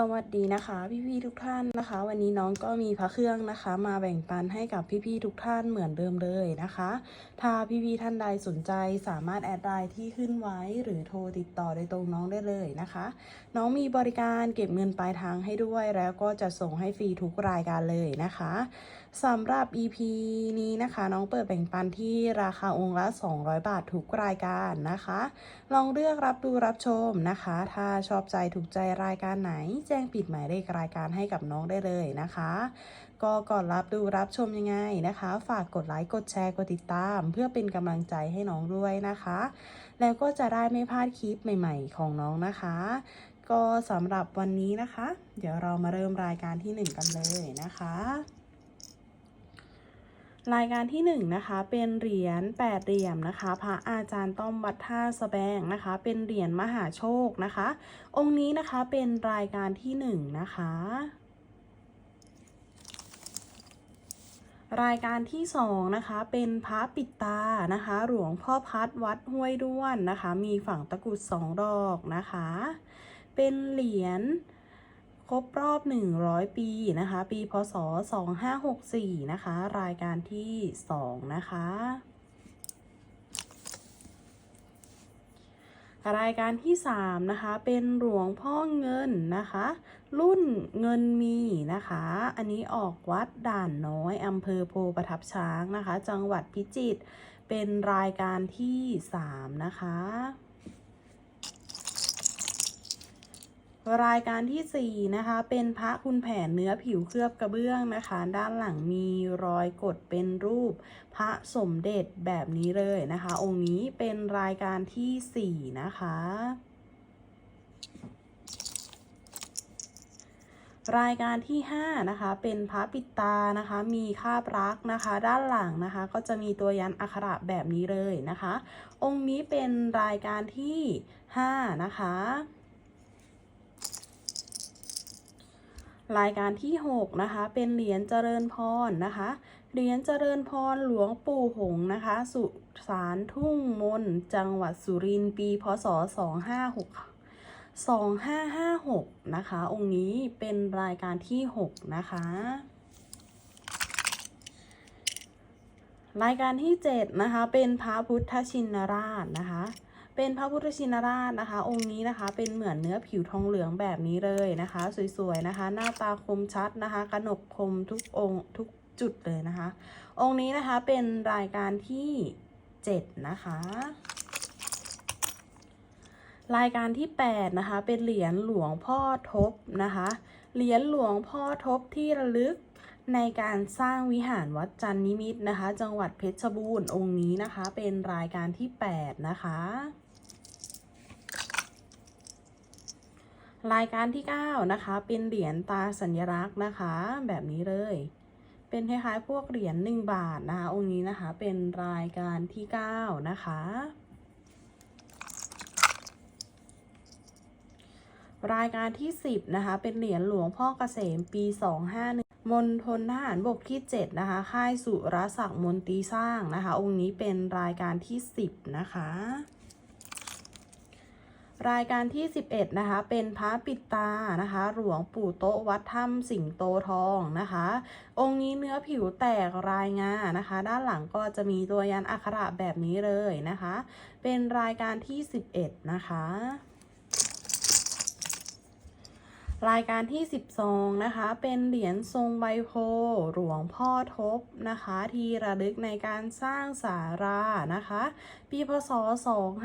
สวัสดีนะคะพี่ๆทุกท่านนะคะ วันนี้น้องก็มีพระเครื่องนะคะ มาแบ่งปันให้กับพี่ๆทุกท่านเหมือนเดิมเลยนะคะ ถ้าพี่ๆท่านใดสนใจสามารถแอดไลน์ที่ขึ้นไว้หรือโทรติดต่อโดยตรงน้องได้เลยนะคะ น้องมีบริการเก็บเงินปลายทางให้ด้วยแล้วก็จะส่งให้ฟรีทุกรายการเลยนะคะสำหรับ EP นี้นะคะ น้องเปิดแบ่งปันที่ราคาองค์ละ 200 บาททุกรายการนะคะ ลองเลือกรับดูรับชมนะคะ ถ้าชอบใจถูกใจรายการไหนแจ้งปิดหมายเลขรายการให้กับน้องได้เลยนะคะ ก็ก่อนรับดูรับชมยังไงนะคะ ฝากกดไลค์กดแชร์กดติดตาม เพื่อเป็นกำลังใจให้น้องด้วยนะคะ แล้วก็จะได้ไม่พลาดคลิปใหม่ ๆ ของน้องนะคะ ก็สำหรับวันนี้นะคะ เดี๋ยวเรามาเริ่มรายการที่ 1 กันเลยนะคะ รายการที่1นงนะคะเป็นเหรียญแปดเหลี่ยมนะคะ พระอาจารย์ต้อมวัดท่าสแบงนะคะ เป็นเหรียญมหาโชคนะคะ องค์นี้นะคะเป็นรายการที่1นงนะคะ รายการที่2นะคะเป็นพระปิดตานะคะ หลวงพ่อพัดวัดห้วยด้วนนะคะ มีฝั่งตะกุดสองดอกนะคะ เป็นเหรียญ ครบรอบ 100 ปีนะคะ ปีพศ 2564 นะคะ รายการที่ 2 นะคะ รายการที่ 3 นะคะ เป็นหลวงพ่อเงินนะคะ รุ่นเงินมีนะคะ อันนี้ออกวัดด่านน้อยอำเภอโพประทับช้างนะคะ จังหวัดพิจิตร เป็นรายการที่ 3 นะคะ รายการที่ 4 นะคะ เป็นพระคุณแผนเนื้อผิวเคลือบกระเบื้องนะคะ ด้านหลังมีรอยกดเป็นรูป พระสมเด็จแบบนี้เลยนะคะ องค์นี้เป็นรายการที่ 4 นะคะรายการที่ 5 นะคะ เป็นพระปิตานะคะ มีคาบรักนะคะ ด้านหลังนะคะ ก็จะมีตัวยันอักขระแบบนี้เลยนะคะ องค์นี้เป็นรายการที่ 5 นะคะ รายการที่ 6 นะคะ เป็นเหรียญเจริญพรนะคะ เหรียญเจริญพรหลวงปู่หงนะคะ สุสานทุ่งมน จังหวัดสุรินทร์ปีพศ 256 2556 นะคะ องค์นี้เป็นรายการที่ 6 นะคะ รายการที่ 7 นะคะ เป็นพระพุทธชินราชนะคะ เป็นพระพุทธชินราชนะคะ องค์นี้นะคะเป็นเหมือนเนื้อผิวทองเหลืองแบบนี้เลยนะคะ สวยๆนะคะ หน้าตาคมชัดนะคะกระหนกคมทุกองค์ทุกจุดเลยนะคะ องค์นี้นะคะเป็นรายการที่7นะคะรายการที่ 8 นะคะ เป็นเหรียญหลวงพ่อทบนะคะ เหรียญหลวงพ่อทบที่ระลึกในการสร้างวิหารวัดจันนิมิตนะคะ จังหวัดเพชรบูรณ์องค์นี้นะคะ เป็นรายการที่ 8 นะคะ รายการที่ 9 นะคะ เป็นเหรียญตาสัญลักษณ์นะคะ แบบนี้เลย เป็นคล้ายๆพวกเหรียญ1บาทนะคะองค์นี้นะคะ เป็นรายการที่ 9 นะคะ รายการที่ 10 นะคะ เป็นเหรียญหลวงพ่อเกษมปี 251มณฑลทหารบกที่ 7 นะคะ ค่ายสุรศักดิ์มนตรีสร้างนะคะ องค์นี้เป็นรายการที่ 10 นะคะ รายการที่ 11 นะคะ เป็นพระปิดตานะคะ หลวงปู่โตะวัดถ้ำสิงโตทองนะคะ องค์นี้เนื้อผิวแตกรายงานะคะ ด้านหลังก็จะมีตัวยันอักขระแบบนี้เลยนะคะ เป็นรายการที่ 11 นะคะ รายการที่ 12 นะคะ เป็นเหรียญทรงใบโพหลวงพ่อทบนะคะ ที่ระลึกในการสร้างสารานะคะ ปีพศ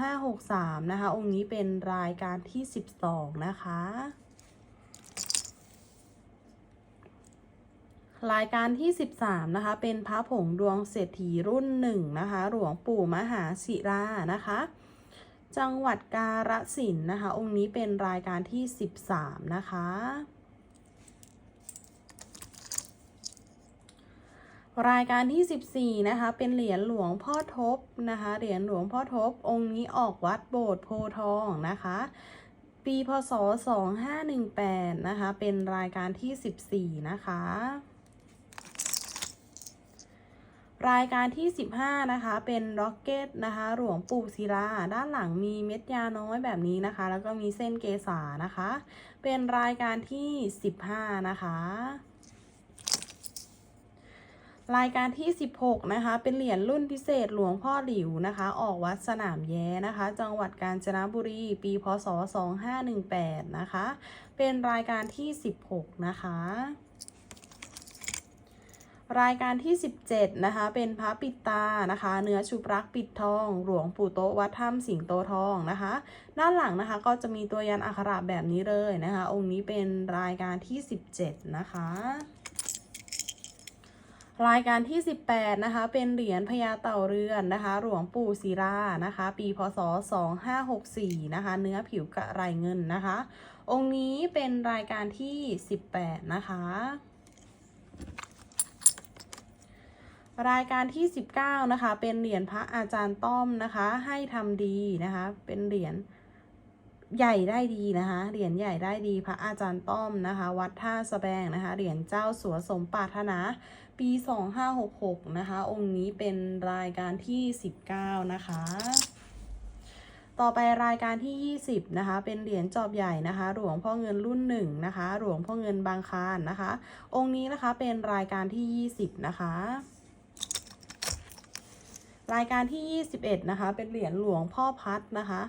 2563 นะคะ องค์นี้เป็นรายการที่ 12 นะคะ รายการที่ 13 นะคะ เป็นพระผงดวงเศรษฐีรุ่นหนึ่งนะคะ หลวงปู่มหาศิรานะคะ จังหวัดกาฬสินธุ์นะคะ องค์นี้เป็นรายการที่ 13 นะคะ รายการที่ 14 นะคะ เป็นเหรียญหลวงพ่อทบนะคะ เหรียญหลวงพ่อทบ องค์นี้ออกวัดโบสถ์โพทองนะคะ ปีพศ 2518 นะคะ เป็นรายการที่ 14 นะคะ รายการที่ 15 นะคะ เป็นร็อกเก็ตนะคะ หลวงปู่ศิลา ด้านหลังมีเม็ดยาน้อยแบบนี้นะคะ แล้วก็มีเส้นเกษานะคะ เป็นรายการที่ 15 นะคะ รายการที่ 16 นะคะ เป็นเหรียญรุ่นพิเศษหลวงพ่อหลิวนะคะ ออกวัดสนามแย้นะคะ จังหวัดกาญจนบุรี ปีพศ 2518 นะคะ เป็นรายการที่ 16 นะคะ รายการที่ 17 นะคะ เป็นพระปิดตานะคะ เนื้อชุบรักปิดทอง หลวงปู่โตวัดถ้ำสิงโตทองนะคะ ด้านหลังนะคะก็จะมีตัวยันอักขระแบบนี้เลยนะคะ องค์นี้เป็นรายการที่ 17 นะคะ รายการที่ 18 นะคะ เป็นเหรียญพญาเต่าเรือนนะคะ หลวงปู่ศิรานะคะ ปีพศ 2564 นะคะ เนื้อผิวกระไรเงินนะคะ องค์นี้เป็นรายการที่ 18 นะคะ รายการที่ 19 นะคะ เป็นเหรียญพระอาจารย์ต้อมนะคะ ให้ทำดีนะคะ เป็นเหรียญใหญ่ได้ดีนะคะ เหรียญใหญ่ได้ดีพระอาจารย์ต้อมนะคะ วัดท่าสะแบงนะคะ เหรียญเจ้าสัวสมปรารถนา ปี 2566 นะคะ องค์นี้เป็นรายการที่ 19 นะคะ ต่อไปรายการที่ 20 นะคะ เป็นเหรียญจอบใหญ่นะคะ หลวงพ่อเงินรุ่นหนึ่งนะคะ หลวงพ่อเงินบางคานนะคะ องค์นี้นะคะเป็นรายการที่ 20 นะคะ รายการที่ 21 นะคะ เป็นเหรียญหลวงพ่อพัดนะคะ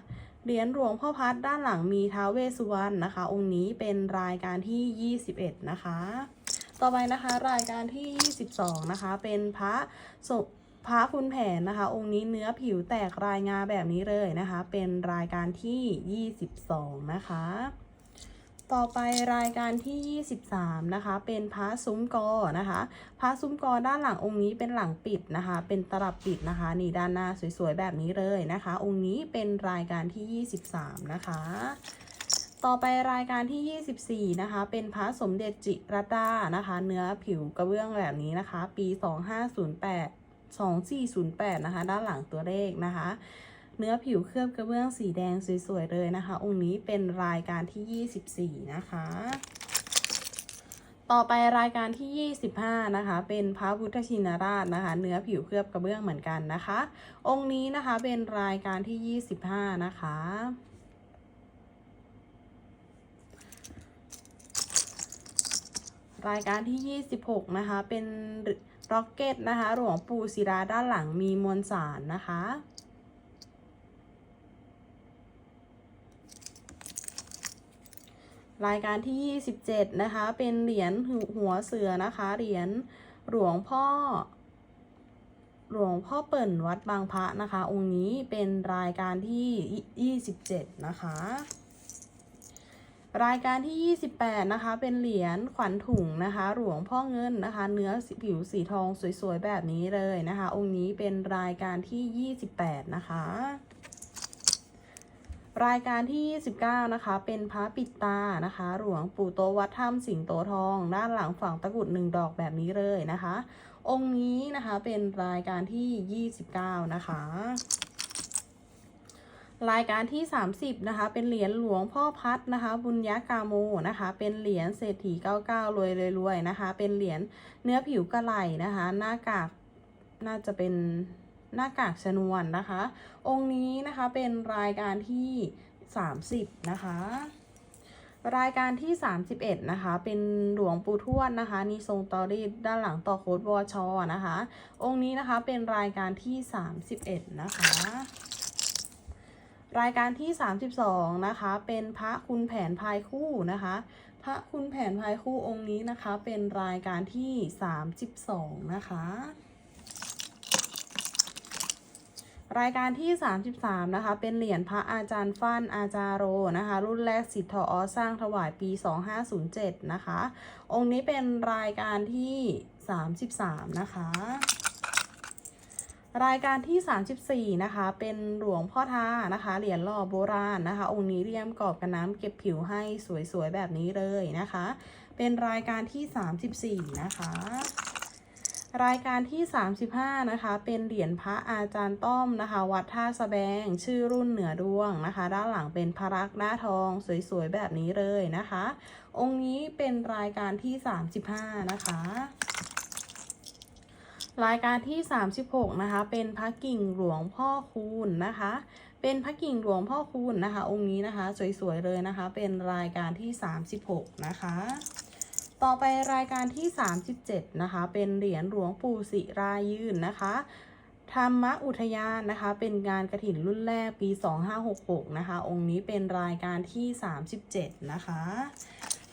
เหรียญหลวงพ่อพัดด้านหลังมีท้าวเวสสุวรรณนะคะ องค์นี้เป็นรายการที่ 21 นะคะ ต่อไปนะคะรายการที่ 22 นะคะ เป็นพระศพพระคุณแผนนะคะ องค์นี้เนื้อผิวแตกรายงาแบบนี้เลยนะคะ เป็นรายการที่ 22 นะคะ ต่อไปรายการที่ 23 นะคะ เป็นพระซุ้มกอนะคะพระซุ้มกอด้านหลังองค์นี้เป็นหลังปิดนะคะ เป็นตลับปิดนะคะ นี่ด้านหน้าสวยๆแบบนี้เลยนะคะ องค์นี้เป็นรายการที่ 23 นะคะ ต่อไปรายการที่ 24 นะคะ เป็นพระสมเด็จจิรดานะคะ เนื้อผิวกระเบื้องแบบนี้นะคะ ปี 2508 2408 นะคะ ด้านหลังตัวเลขนะคะ เนื้อผิวเคลือบกระเบื้องสีแดงสวยๆเลยนะคะ องค์นี้เป็นรายการที่ 24 นะคะ ต่อไปรายการที่ 25 นะคะ เป็นพระพุทธชินราชนะคะ เนื้อผิวเคลือบกระเบื้องเหมือนกันนะคะ องค์นี้นะคะเป็นรายการที่ 25 นะคะรายการที่ 26 นะคะ เป็นร็อกเก็ตนะคะ หลวงปู่ศิราด้านหลังมีมวลสารนะคะ รายการที่ 27 นะคะ เป็นเหรียญหัวเสือนะคะ เหรียญหลวงพ่อ หลวงพ่อเปิ่นวัดบางพระนะคะ องค์นี้เป็นรายการที่ 27 นะคะ รายการที่ 28 นะคะ เป็นเหรียญขวัญถุงนะคะ หลวงพ่อเงินนะคะ เนื้อผิวสีทองสวยๆ แบบนี้เลยนะคะ องค์นี้เป็นรายการที่ 28 นะคะ รายการที่ 29 นะคะ เป็นพระปิดตานะคะ หลวงปู่โตวัดถ้ำสิงโตทอง ด้านหลังฝั่งตะกุดหนึ่งดอกแบบนี้เลยนะคะ องค์นี้นะคะเป็นรายการที่ 29 นะคะ รายการที่ 30 นะคะ เป็นเหรียญหลวงพ่อพัดนะคะ บุญยกาโมนะคะ เป็นเหรียญเศรษฐี 99รวยรวยนะคะ เป็นเหรียญเนื้อผิวกระไหลนะคะ หน้ากากน่าจะเป็น หน้ากากชนวนนะคะ องค์นี้นะคะเป็นรายการที่ 30 นะคะ รายการที่ 31 นะคะ เป็นหลวงปู่ทวดนะคะนีทรงตอรี่ด้านหลังต่อโคดวอชอนะคะ องค์นี้นะคะเป็นรายการที่ 31 นะคะรายการที่ 32 นะคะ เป็นพระคุณแผนพายคู่นะคะ พระคุณแผนพายคู่องค์นี้นะคะ เป็นรายการที่ 32 นะคะ รายการที่ 33 นะคะ เป็นเหรียญพระอาจารย์ฟั่นอาจารโรนะคะ รุ่นแรกสิทธิ์ทออสร้างถวายปี 2507 นะคะ องค์นี้เป็นรายการที่ 33 นะคะ รายการที่ 34 นะคะ เป็นหลวงพ่อทานะคะ เหรียญหล่อโบราณนะคะ องค์นี้เรียมกรอบกับน้ำเก็บผิวให้สวยๆ แบบนี้เลยนะคะ เป็นรายการที่ 34 นะคะ รายการที่ 35 นะคะ เป็นเหรียญพระอาจารย์ต้อมนะคะ วัดท่าสะแบง ชื่อรุ่นเหนือดวงนะคะ ด้านหลังเป็นพระรักษ์หน้าทองสวยๆ แบบนี้เลยนะคะ องค์นี้เป็นรายการที่ 35 นะคะ รายการที่ 36 นะคะ เป็นพระกิ่งหลวงพ่อคูณนะคะ เป็นพระกิ่งหลวงพ่อคูณนะคะ องค์นี้นะคะ สวยๆ เลยนะคะ เป็นรายการที่ 36 นะคะ ต่อไปรายการที่ 37 นะคะ เป็นเหรียญหลวงปู่ศิรายืนนะคะธรรมอุทยานนะคะ เป็นงานกระถินรุ่นแรกปี 2566 นะคะ องค์นี้เป็นรายการที่ 37 นะคะ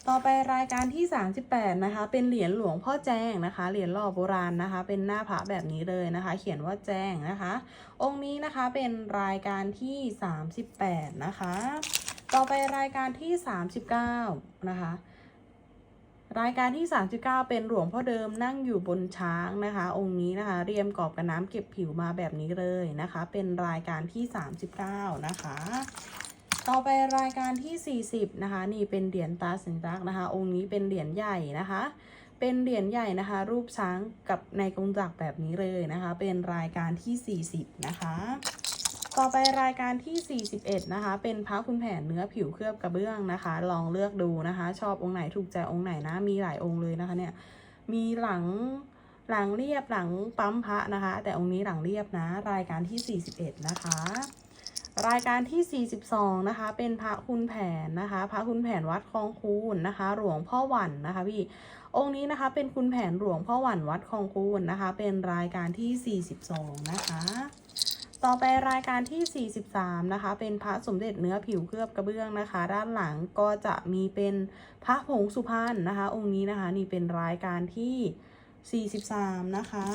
ต่อไปรายการที่ 38 นะคะ เป็นเหรียญหลวงพ่อแจ้งนะคะ เหรียญหล่อโบราณนะคะ เป็นหน้าพระแบบนี้เลยนะคะ เขียนว่าแจ้งนะคะ องค์นี้นะคะเป็นรายการที่ 38 นะคะ ต่อไปรายการที่ 39 นะคะ รายการที่ 39 เป็นหลวงพ่อเดิมนั่งอยู่บนช้างนะคะ องค์นี้นะคะ เรียมกรอบกับน้ำเก็บผิวมาแบบนี้เลยนะคะ เป็นรายการที่ 39 นะคะ ต่อไปรายการที่ 40 นะคะ นี่เป็นเหรียญตาสัญลักษณ์นะคะ องค์นี้เป็นเหรียญใหญ่นะคะ เป็นเหรียญใหญ่นะคะ รูปช้างกับในกงจักรแบบนี้เลยนะคะ เป็นรายการที่ 40 นะคะ ต่อไปรายการที่ 41 นะคะ เป็นพระคุณแผนเนื้อผิวเคลือบกระเบื้องนะคะ ลองเลือกดูนะคะ ชอบองค์ไหนถูกใจองค์ไหนนะ มีหลายองค์เลยนะคะเนี่ย มีหลังหลังเรียบหลังปั๊มพระนะคะ แต่องค์นี้หลังเรียบนะ รายการที่ 41 นะคะ รายการที่ 42 นะคะ เป็นพระคุณแผนนะคะ พระคุณแผนวัดคลองคูนนะคะ หลวงพ่อหวันนะคะพี่ องค์นี้นะคะเป็นคุณแผนหลวงพ่อหวันวัดคลองคูนนะคะ เป็นรายการที่ 42 นะคะ ต่อไปรายการที่ 43 นะคะ เป็นพระสมเด็จเนื้อผิวเคลือบกระเบื้องนะคะ ด้านหลังก็จะมีเป็นพระผงสุพรรณนะคะ องค์นี้นะคะนี่เป็นรายการที่ 43 นะคะ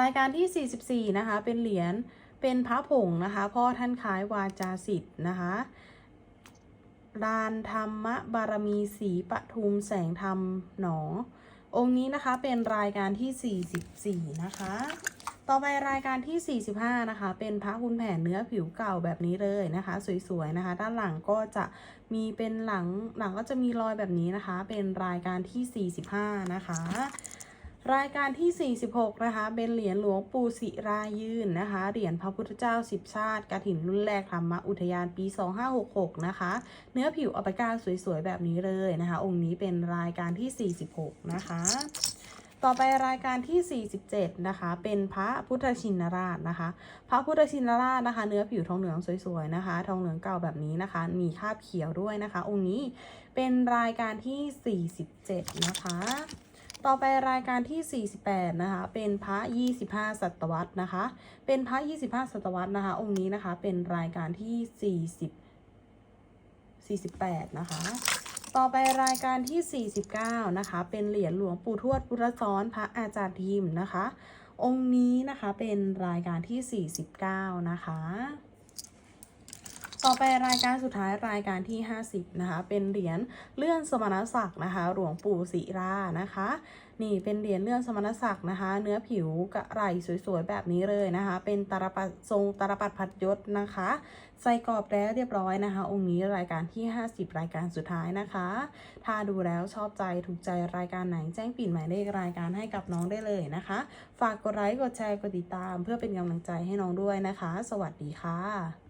รายการที่ 44 นะคะ เป็นเหรียญเป็นพระผงนะคะ พ่อท่านคล้ายวาจาสิทธิ์นะคะลานธรรมบารมีศรีปทุมแสงธรรมหนอ องค์นี้นะคะเป็นรายการที่ 44 นะคะ ต่อไปรายการที่ 45 นะคะ เป็นพระคุณแผนเนื้อผิวเก่าแบบนี้เลยนะคะ สวยๆนะคะ ด้านหลังก็จะมีเป็นหลังหลังก็จะมีรอยแบบนี้นะคะ เป็นรายการที่ 45 นะคะ รายการที่ 46 นะคะ เป็นเหรียญหลวงปู่ศิรายืนนะคะ เหรียญพระพุทธเจ้าสิบชาติกฐินรุ่นแรกธรรมอุทยานปี 2566 นะคะ เนื้อผิวอัปกาสวยๆแบบนี้เลยนะคะ องค์นี้เป็นรายการที่ 46 นะคะ ต่อไปรายการที่ 47 นะคะ เป็นพระพุทธชินราชนะคะ พระพุทธชินราชนะคะ เนื้อผิวทองเหลืองสวยๆนะคะ ทองเหลืองเก่าแบบนี้นะคะ มีคราบเขียวด้วยนะคะ องค์นี้เป็นรายการที่ 47 นะคะ ต่อไปรายการที่ 48 นะคะ เป็นพระ 25 ศตวรรษนะคะ เป็นพระ 25 ศตวรรษนะคะ องค์นี้นะคะ เป็นรายการที่ 40 48 นะคะ ต่อไปรายการที่ 49 นะคะ เป็นเหรียญหลวงปู่ทวดพุทธซ้อนพระอาจารย์ทิมนะคะ องค์นี้นะคะเป็นรายการที่ 49 นะคะ ต่อไปรายการสุดท้ายรายการที่ 50 นะคะ เป็นเหรียญเลื่อนสมณศักดิ์นะคะ หลวงปู่ศิรานะคะ นี่เป็นเหรียญเลื่อนสมณศักดิ์นะคะ เนื้อผิวกระไหลสวยๆแบบนี้เลยนะคะ เป็นตาปัดทรงตาปัดพัดยศนะคะ ใส่กรอบแล้วเรียบร้อยนะคะ องค์นี้รายการที่ 50 รายการสุดท้ายนะคะ ถ้าดูแล้วชอบใจถูกใจรายการไหนแจ้งปิ่นหมายเลขรายการให้กับน้องได้เลยนะคะ ฝากกดไลค์กดแชร์กดติดตาม เพื่อเป็นกำลังใจให้น้องด้วยนะคะ สวัสดีค่ะ